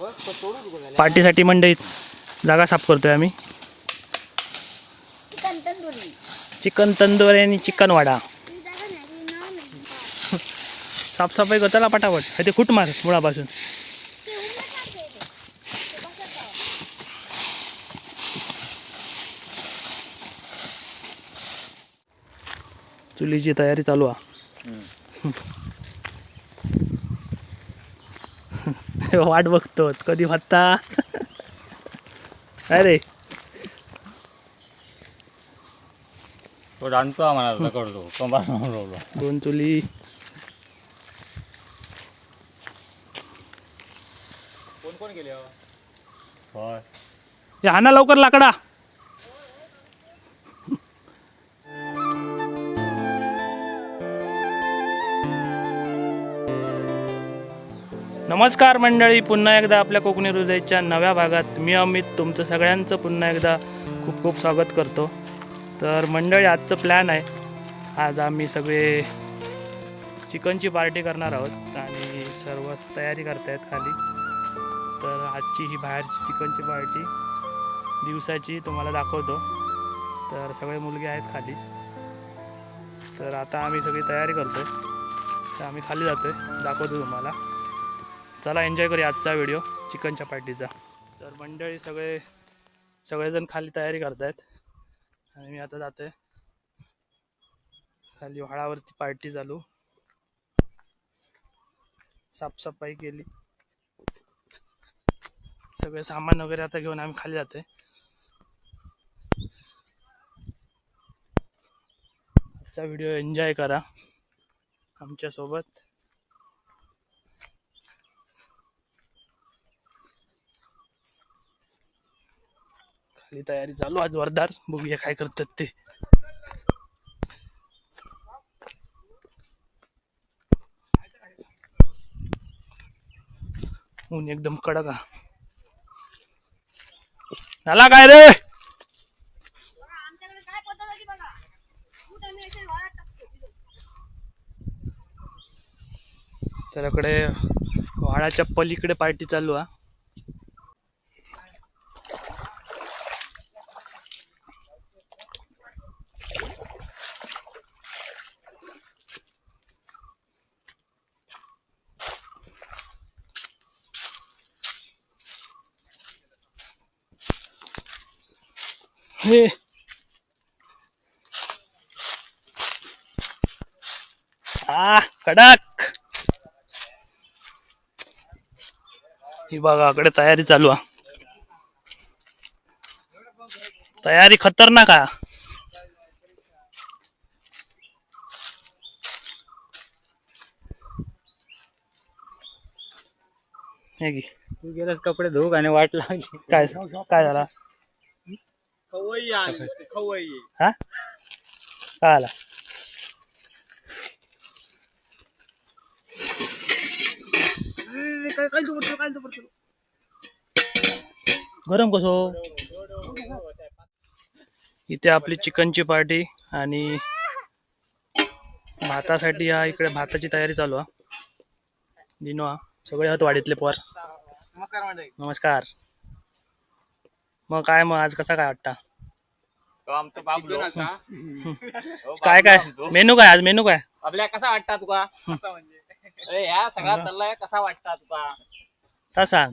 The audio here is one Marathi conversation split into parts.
पार्टीसाठी मंडईत जागा साफ करतोय आम्ही. चिकन तंदुरी. चिकन तंदुरी आणि चिकन वाडा. साफसफाई कर चला पटापट. ते कुट मार मुळापासून. चुलीची तयारी चालू आहे वाट बघतो. कधी भत्ता अरे तो जाणतो आम्हाला करतो. कंबार दोन चुली. कोण कोण गेले हे? हाना लवकर लाकडा. नमस्कार मंडळी पुन्हा एकदा आपल्या कोकणी हृदयाच्या नव्या भागात मी अमित तुमचं सगळ्यांचं पुन्हा एकदा खूप खूप स्वागत करतो. तर मंडळी आजचं प्लॅन आहे. आज आम्ही सगळे चिकनची पार्टी करणार आहोत आणि सर्व तयारी करतायत खाली. तर आजची ही बाहेरची चिकनची पार्टी दिवसाची तुम्हाला दाखवतो. तर सगळे मुलगे आहेत खाली. तर आता आम्ही सगळी तयारी करतो आहे तर आम्ही खाली जातो आहे दाखवतो तुम्हाला. चला एन्जॉय करूया आजचा व्हिडिओ चिकनच्या पार्टीचा. तर मंडळी सगळे सगळेजण खाली तयारी करतायत. आणि मी आता जाते खाली व्हाळावरती पार्टी चालू. साफसफाई केली. सगळे सामान वगैरे आता घेऊन आम्ही खाली जाते आजचा व्हिडिओ एन्जॉय करा आमच्यासोबत. आपली तयारी चालू. आज वरदार बघूया काय करतात ते. ऊन एकदम कडक हा. झाला काय रे? तर इकडे व्हाळाच्या पलीकडे पार्टी चालू आहे. आ कडक ही बघा इकडे तयारी चालू आहे. तयारी खतरनाक आहे. हे. तू गेलास कपडे धुवू आणि वाट लागली. काय काय झाला? खवई हा? काय आला गरम कसो? इथे आपली चिकनची पार्टी आणि भातासाठी हा इकडे भाताची तयारी चालू आहे दिनो हा. सगळे हात वाढीतले पोर. नमस्कार. मंडळी नमस्कार मग काय मग आज कसा काय वाटता? काय काय? मेनू काय आज मेनू काय? आपल्या कसा वाटता तुका? अरे ह्या सगळा चाललाय कसा वाटता तुका? का सांग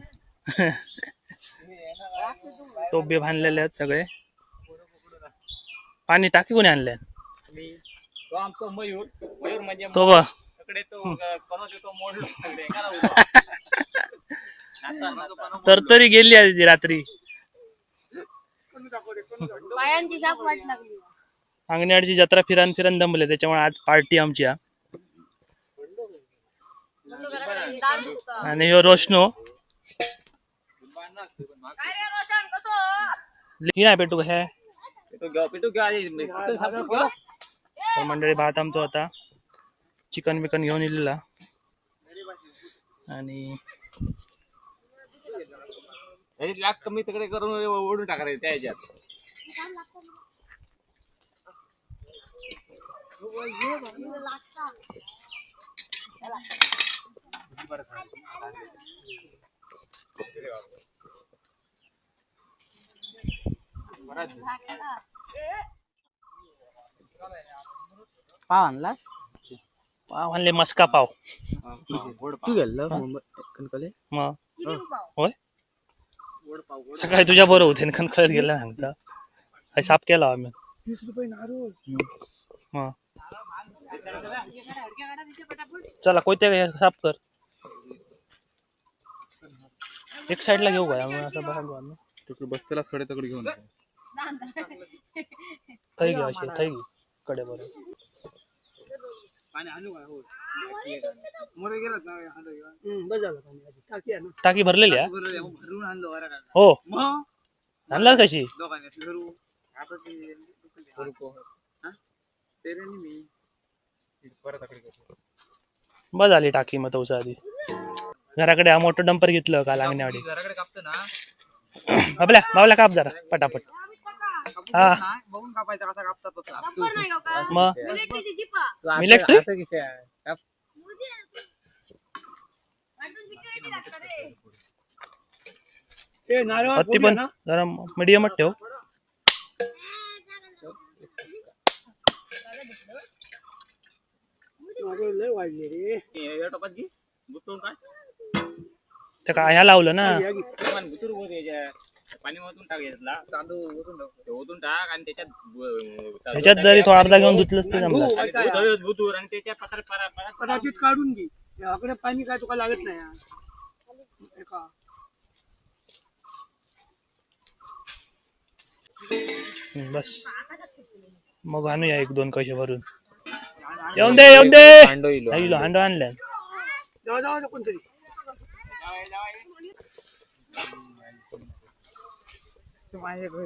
टोबे बांधलेले आहेत सगळे. पाणी टाकी कोणी आणले तो आमचा मयूर. मयूर म्हणजे तो बघ. तो तो मोडलो गेली आहे ती रात्री. पायांची साप वाट लागली. अंगणवाडीची जत्रा फिरान फिरान दमले त्याच्यामुळे आज पार्टी आमची हा. आणि ह्यो रोशनो. काय रे रोशन कसं ही? नाही पेटू हे. तर मंडळी भात आमचा होता. चिकन बिकन घेऊन इलेला. आणि त्याची लाग कमी तिकडे करून ओढून टाकायचे त्या ह्याच्यात. मस्का पाव. तू गेलो कणकले सकाळी तुझ्या बरोबर होते गेला सांगता साफ़ केला आम्ही. चला कोयत्या साफ़ कर? एक साईडला घेऊ काय आम्ही असं बघायला आम्ही तिकडे बसतेलाच कडे तकडे घेऊन थै घे अशी थै घे कडे बरोबर पाणी. आणू काय हो मोरे गेलात ना टाकी भरलेली आहे भरून आणलो बरं का हो. मग? आणलाच कशी? हा? बस झाली टाकी मग तवसा आधी. घराकडे हा मोठं डंपर घेतलं काल अंगण्यावाडी घराकडे कापतो ना. आपल्या बावल्या काप जरा पटापट. हा. नाही, बघून कापायचा कसा कापतात का मग? रे. हत्ती पण जरा मीडियमच ठेव. या टोपात घे. गुतवून काढ. ते काय ह्या लावलं ना. पण गुतूर होत याच्या. पाणी ओतून टाक यातला तांदूळ ओतून टाक. ते ओतून टाक आणि त्याच्यात ह्याच्यात जरी थोडा अर्धा घेऊन धुतलंच ते जमलं. कदाचित काढून घे. याकडे पाणी काय तुका लागत नाही का? हम्म, बस. मग आणूया एक दोन कशे भरून. येऊन दे येऊन दे. हांडो इलो. हांडो हांडो आणल्या जाऊ जाऊ दे कोणतरी. Dawai, dawai. Cuma aja gue.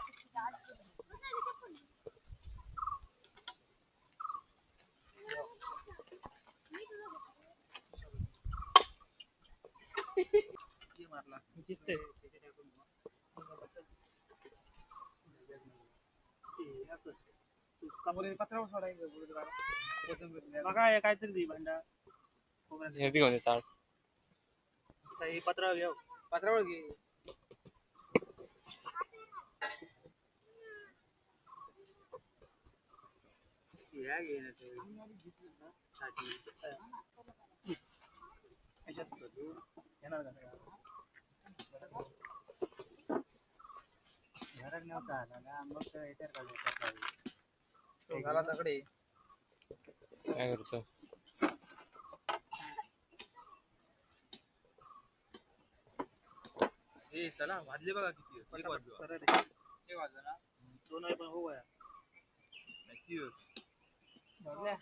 बघा हे काहीतरी दे भांडा हेच घेऊन ये ताट. काही पत्र घेऊ पत्रावर घे या घे ना ते. घरात नव्हता आला ना, मग तो याच्यावर काढला. झाला तकडे काय करतो? ए चला वाजले बघा किती. एक वाजलो एक वाजलं ना. दोन पण हो गया नक्की होय. बरोबर आहे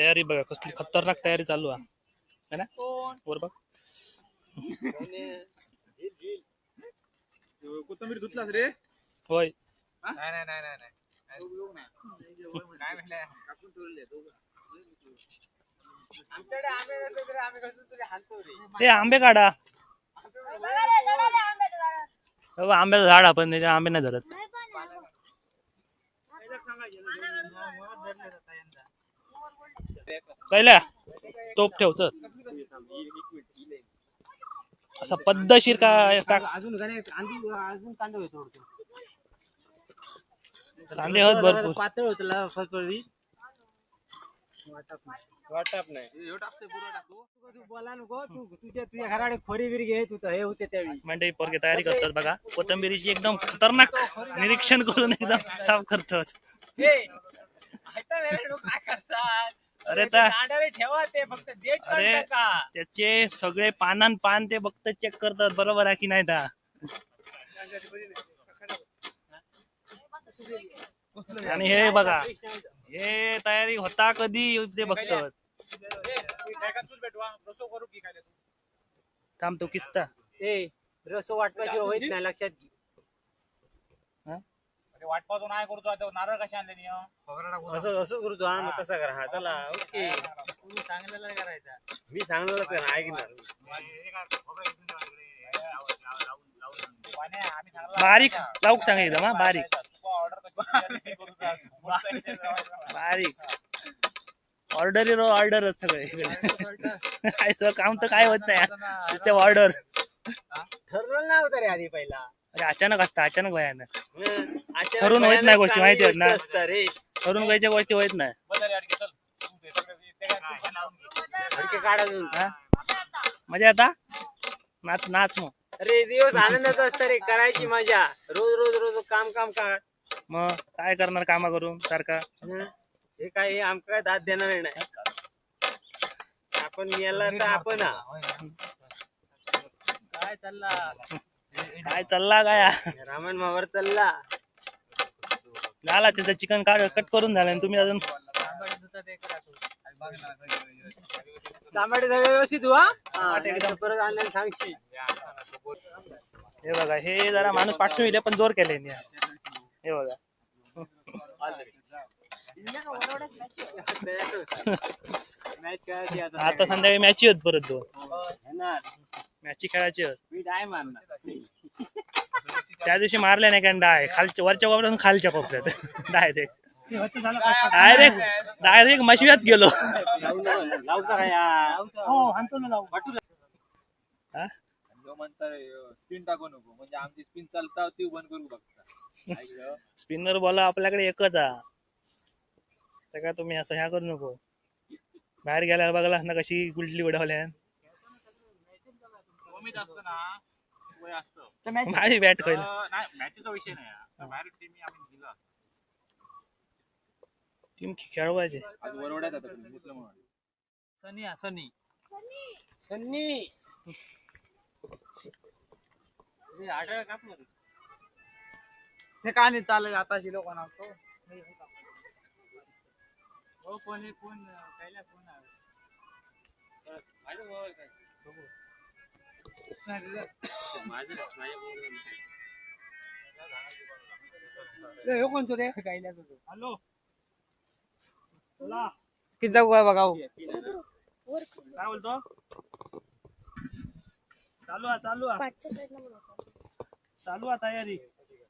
तयारी बघा कसली खतरनाक तयारी चालू आहे. है ना? वर बघ. कोथंबीर धुतलास रे? होय. नाही नाही नाही नाही नाही. काय म्हणलं कापून ठेवले आमच्याकडे आंबे नसले तरी आम्ही कसं तरी हाणतो रे ए आंबे काढा आंब्याचं झाड. आपण त्याच्या आंबे नाही. धरत पहिल्या टोप ठेव चल. असा पद्धतशीर का टाक अजून अजून कांदा होतो भरपूर. पातळ होतला फळफळी वाटप नाही. तू बोला नको तू तुझ्या तुझ्या घराकडे खोरी बिरी घे तू हे होते त्यावेळी. मंडई पोरगे तयारी करतात बघा. कोथंबिरीची एकदम खतरनाक निरीक्षण करून एकदम साफ करतात. काय करतात? अरे दांडावे ठेवा ते फक्त अरे त्याचे सगळे पानान पान ते बघत चेक करतात बरोबर आहे की नाही ता? आणि हे बघा हे तयारी होता कधी ते बघतात. थांब तो किस्ता. ए रस वाटपाची होईत नाही लक्षात घे. वाटपाचो नाही करतो आता नारळ कशा आणले नी हो? असं असं करतो हा मग तसा करा. हा चला ओके. तुम्ही सांगलेलं करायचा. मी सांगलेलं करा ऐकणार. बारीक लावूक सांग एकदम हा बारीक. ऑर्डर बारीक. ऑर्डर ऑर्डरच सगळे काय सगळं काम तर काय होत नाही. ते ऑर्डर ठरलं नव्हतं रे आधी पहिला. अरे अचानक असतं अचानक भयानं अचानक ठरून होत नाही गोष्टी, माहिती आहेत ना? ठरून खायच्या गोष्टी होत नाही. हा? मजा आता? नाच नाच मग. अरे दिवस आनंदाचा असतं रे करायची मजा. रोज रोज रोज काम काम काढ मग काय करणार कामा करून सारखा? हं? हे काय हे आमका काय दाद देणार नाही. आपण याला तर आपण हा. काय चालला? काय चालला काय रामन मावर चालला. झाला त्याचं चिकन काढ कट करून झालं आणि तुम्ही अजून तांबाटे सगळे व्यवस्थित हुआ एकदम. परत आणलं हे बघा हे जरा माणूस पाठवून येते पण जोर केले हे बघा. आता. संध्याकाळी मॅची होत परत दोन. मॅची खेळायची मी डाय मारणार. त्या दिवशी मारल्या नाही कारण डाय. खालच्या वरच्या कोपऱ्यातून खालच्या कोपऱ्यात. डायरेक्ट डायरेक्ट डायरेक्ट मशव्यात गेलो. यार? हा? स्पिन टाकू नको. म्हणजे आमची स्पिन चालता ती बंद करू बघता. स्पिनर बॉल आपल्याकडे एकच हा तर काय तुम्ही असं ह्या करू नको. बाहेर गेल्यावर बघला ना कशी गुडली उडवल्या कमीच असतं ना वय असतं माझी बॅट नाही मॅचचा विषय नाही हा. बाहेर टीम आम्ही दिला टीम खेळवायचे आज वरवड्यात आता मुस्लिम सनी हा सनी सन्नी कापलं. ते का नाही चाललं आता लोक नावतो हो कोण हे कोण पहिला कोण आहे? परत माझं भाऊ आहे काय? बघू. कोणतो रे हॅलो किती जाऊ काय बघा काय बोलतो चालू आहे चालू आहे चालू आहे तयारी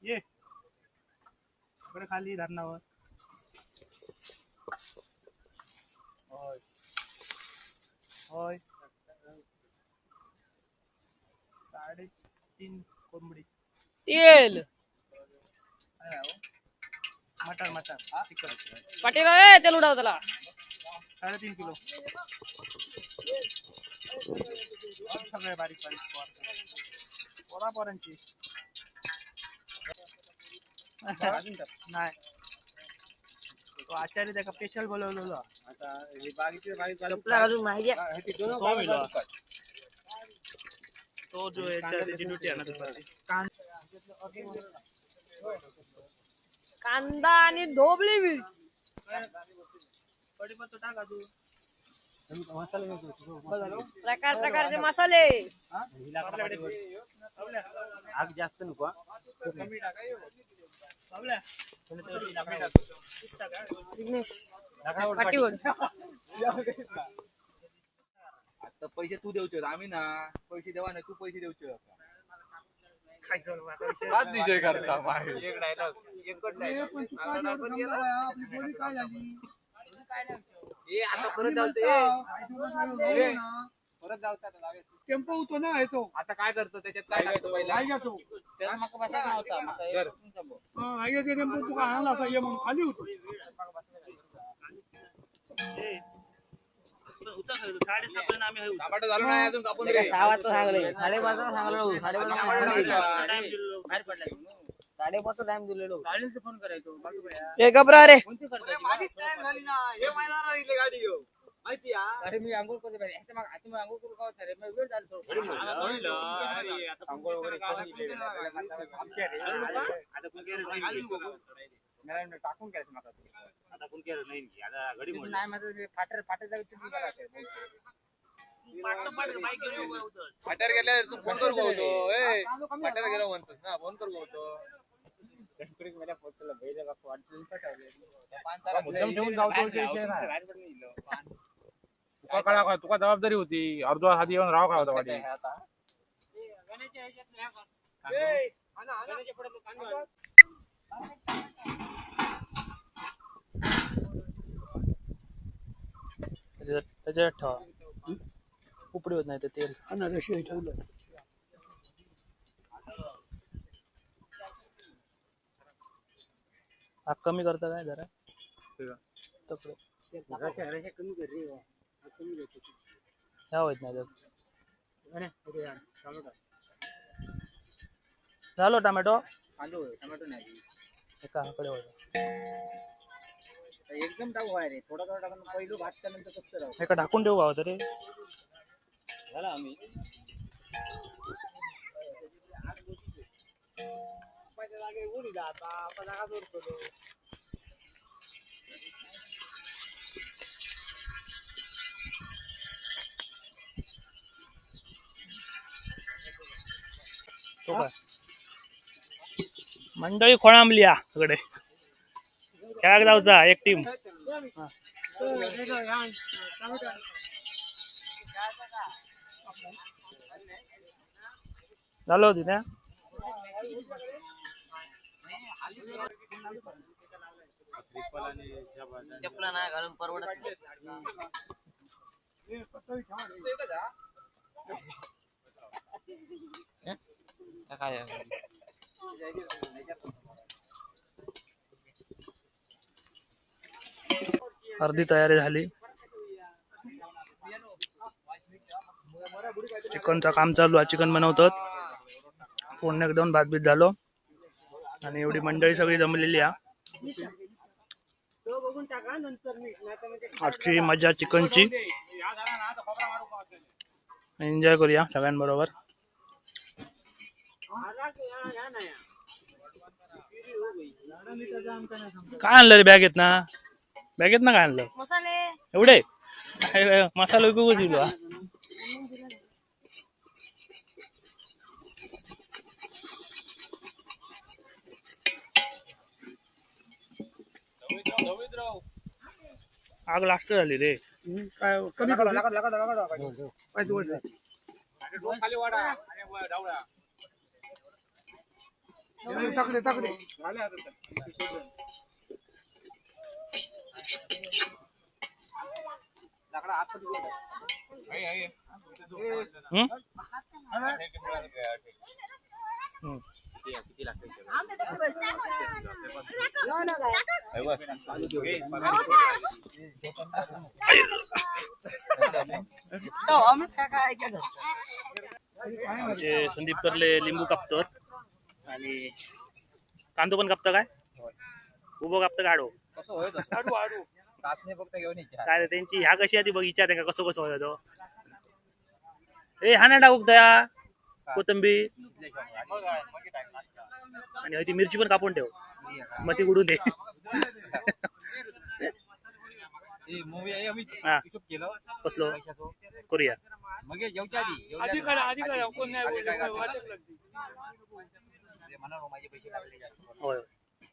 ये इकडे खाली धरणावर होय होय साडेतीन कोंबडी. तेल. काय आहे हो? मटण चिकन पाटील ए तेल उडाव त्याला. साडेतीन किलो. सगळे बारीक बारीक पोरा पोरांची नाही. तो आचार्य त्याका स्पेशल बोलवलेलो. आता हे बागेचे बारीक अजून माहिती तो मिळवा. तो जो याच्या त्याची ड्युटी आहे ना कांदा आणि ढोबळी बी कढीपत्ता टाका तू. प्रकार प्रकारचे मसाले. आग जास्त नको हा. विघ्नेश आता पैसे तू देऊचे आम्ही ना पैसे देवा नाही तू पैसे देऊचे खायचं बाबा, आता विषय हाच विषय करता एक डायलॉग ए आता परत जाऊ परत जाऊचा आता जाऊया. टेम्पो होतो ना येतो. आता काय करतो त्याच्यात काय टाकतो पहिला? काय घेतो. त्याला मका बसायचा नव्हता मका हे तुमचा भाऊ. आई टेम्पो तुका आणला असा? ये म्हणून खाली होतो. रे. वाजता सांगले. साडेपाचचा टाइम दिलेलो. फोन करायचो. रे. हे गाडी घेऊ माहिती अरे मी आंघोळ करतो मागं- आंघोळ करू का रे? मग वेळ झाला आंघोळ वगैरे नाही. टाकून करायचं माका तू. आता कोण केलं नाही की, आता घडी तू नाही म्हणत ते फाटर फाटर जागी तुम्ही बघा ते. फाट्यावर गेल्यावर तू फोन करू होतो ए फाट्यावर गेलो म्हणतो ना फोन करू होतो शेतकरीच मला पोहोचलं. बैल बाप वाटलं का ठेवलं? मुद्दाम ठेवून जाऊ तो बाहेर विषय नाही, नाही. बाहेर पण नाही इलं. तुका कळा का तुका जबाबदारी होती अर्धा हाती येऊन राव का होता वाटी काय त्याच्यात ठेवा. उपडी होत नाही ते तेल. ठेवलं. हा कमी करता काय जरा? तकडे. ह्या होत नाही. झालो टमॅटो. टोमॅटो नाही. एका कडे होतं एकदम टाकू आहे थोडा थोडा टाकून पहिलं भात नंतर कसं राहू एका ढाकून ठेवू का होतं रे झाला आम्ही. तो काय? मंडळी खोळांबली या कडे खेळाक जाऊचा एक टीम झालं होती ना? चपला नाही घालून परवडत काय अर्धी तयारी झाली. चिकनचं काम चालू आहे. चिकन बनवतात. पूर्ण एकदम भात बीत झालो. आणि एवढी मंडळी सगळी जमलेली आहे. आजची मजा चिकनची. एन्जॉय करूया सगळ्यांबरोबर. काय आणलं रे बॅगेत ना बॅगेत ना काय आणलं मसाले एवढे काय मसाला विकू दिलो हा? आग लास्ट झाली रे काय कमी करू लागत लागत लागत पाहिजे वर. खाली वाडा आणि वर डावडा टाकले टाकले झाले आता तर. लाकडा आतमध्ये गेला. आहे, आहे. हम्म? आमचे संदीप करले लिंबू कापतात. आणि कांदो पण कापता काय? उभं कापतं गाडो कसं होय तसं? आडू आडू कापणे फक्त घेऊन यायची काय त्यांची? ह्या कशी आहे ती बघ विचार का कसं कसं होतं ए हा ना टाकूक त्या. कोथंबीर. आणि ती मिरची पण कापून ठेव. मग ती उडून दे. हा. कसलो? करूया. मग म्हणा मग माझे पैसे लागले जास्त होय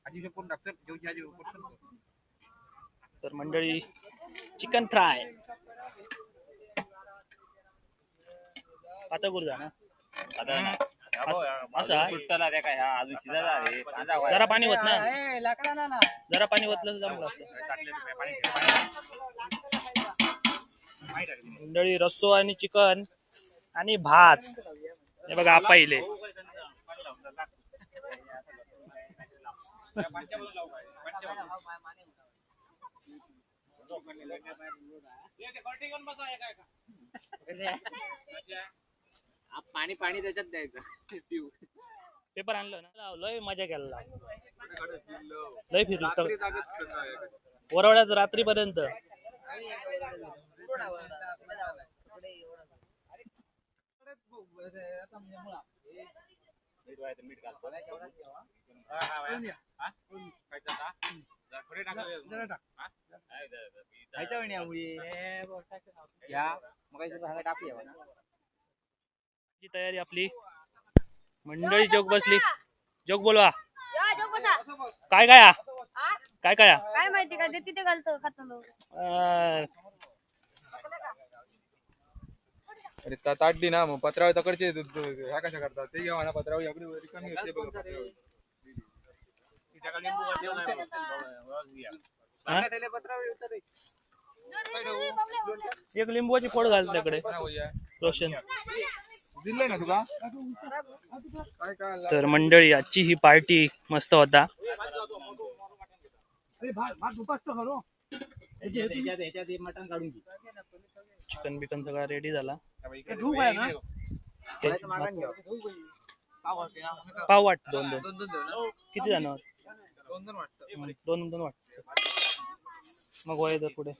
आधी जेवच्या आधी पटकन. तर मंडळी चिकन फ्राय आता करू जा ना असं- असं आहे. सुट्टाला त्या काय हा अजून शिजायला आहे कांदा व्हायला. जरा पाणी होत ना. जरा पाणी ओतलं तर जमलं असतं. मंडळी रस्सो आणि चिकन आणि भात. हे बघा पहिले. पाणी पाणी त्याच्यात द्यायचं पिऊ पेपर आणलं ना? लय मजा केला लय फिरलो. तर वरवड्यात रात्रीपर्यंत. खायचा म्हणे आवळी या. मग सांगा टाकूया ना ची तयारी आपली. मंडळी जोक बसली. जोक बोलवा. या जाऊ बसा. काय काय? काय काय? काय माहिती का? ते तिथे घालतो खातो अरे ता- ताटली ना मग पत्रावळी तकडचे ह्या कशा करतात? ते घ्या ना पत्रावळी. एवढी रिकामी होते बघा पत्रावळी. हा? एक लिंबूची फोड घाल त्याकडे. रोशन. ना तुला? तर मंडळी आजची ही पार्टी मस्त होता. मटण काढून घे. चिकन बिकन सगळा रेडी झाला पाव वाट दोन दोन? किती जाणार दोन दोन वाट मग वय जर पुढे.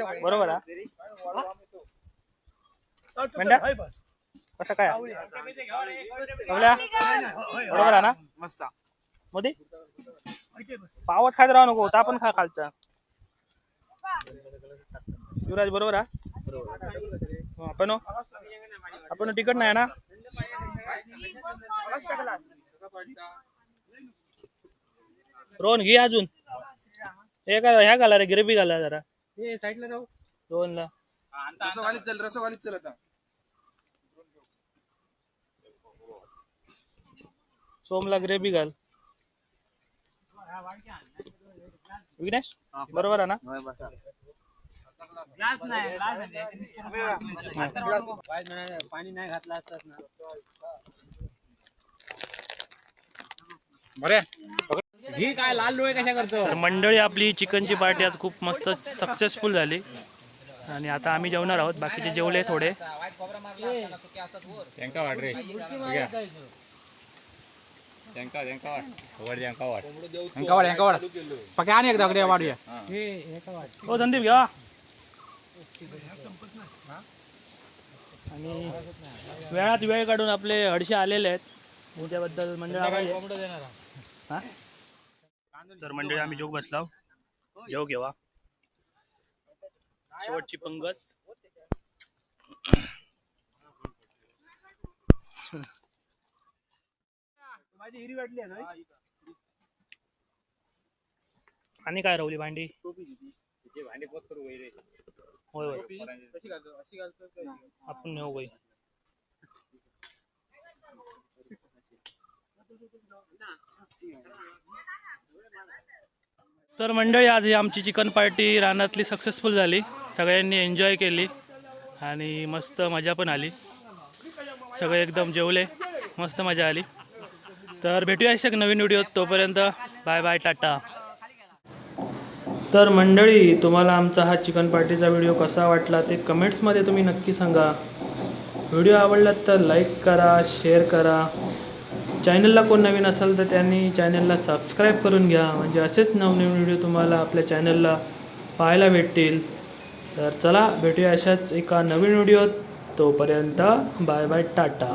का? बरोबर कसं काय? बरोबर आहे ना? मस्त. मोदी? पावच खात राहू नको होता पण खा खालचा. युवराज बरोबर हा हो, आपण हो? आपण तिकट नाही ना? रोहन घे अजून. हे काय ह्या घाला रे ग्रेव्ही घाला जरा. साईडला दोन ला रसो घालीत चल रसो घालीत चल आता. सोमला ग्रेव्ही घाल. विघ्नेश बरोबर आहे ना? ग्लास नाही ग्लास पाणी नाही घातलं ना. ही काय लाल डोळे कशा करतो? तर मंडळी आपली चिकनची पार्टी आज खूप मस्त सक्सेसफुल झाली. आणि आता आम्ही जेवणार आहोत. बाकीचे जेवले थोडे. त्यांका वाट रे. त्यांका त्यांका वाट. वाट. पक्या आणि एकदा हो. संदीप घ्या. आणि वेळात वेळ काढून आपले हडशे आलेले आहेत. त्याबद्दल मंडळ. हा? तर मंडळी आम्ही जोग बसलाव जेव घेवा. शेवटची पंगत. माझी हिरी वाटली आहे ना? आणि काय राहुली भांडी? भांडे पोत करू वैरे. होय होय. कशी घालतो? अशी घालतो आपण नेऊ बाई. तर मंडळी आज ही आमची चिकन पार्टी रानातली सक्सेसफुल झाली. सगळ्यांनी एन्जॉय केली आणि मस्त मजा पण आली. सगळे एकदम जेवले. मस्त मजा आली. तर भेटूया एक नवीन व्हिडिओ तोपर्यंत. बाय बाय टाटा तर मंडळी तुम्हाला आमचा हा चिकन पार्टीचा व्हिडिओ कसा वाटला ते कमेंट्समध्ये तुम्ही नक्की सांगा. व्हिडिओ आवडला तर लाईक करा शेअर करा. चॅनलला कोण नवीन असेल तर त्यांनी चॅनलला सबस्क्राईब करून घ्या. म्हणजे असेच नवनवीन व्हिडिओ तुम्हाला आपल्या चॅनलला पाहायला भेटतील. तर चला भेटूया अशाच एका नवीन व्हिडिओत तोपर्यंत. Bye bye Tata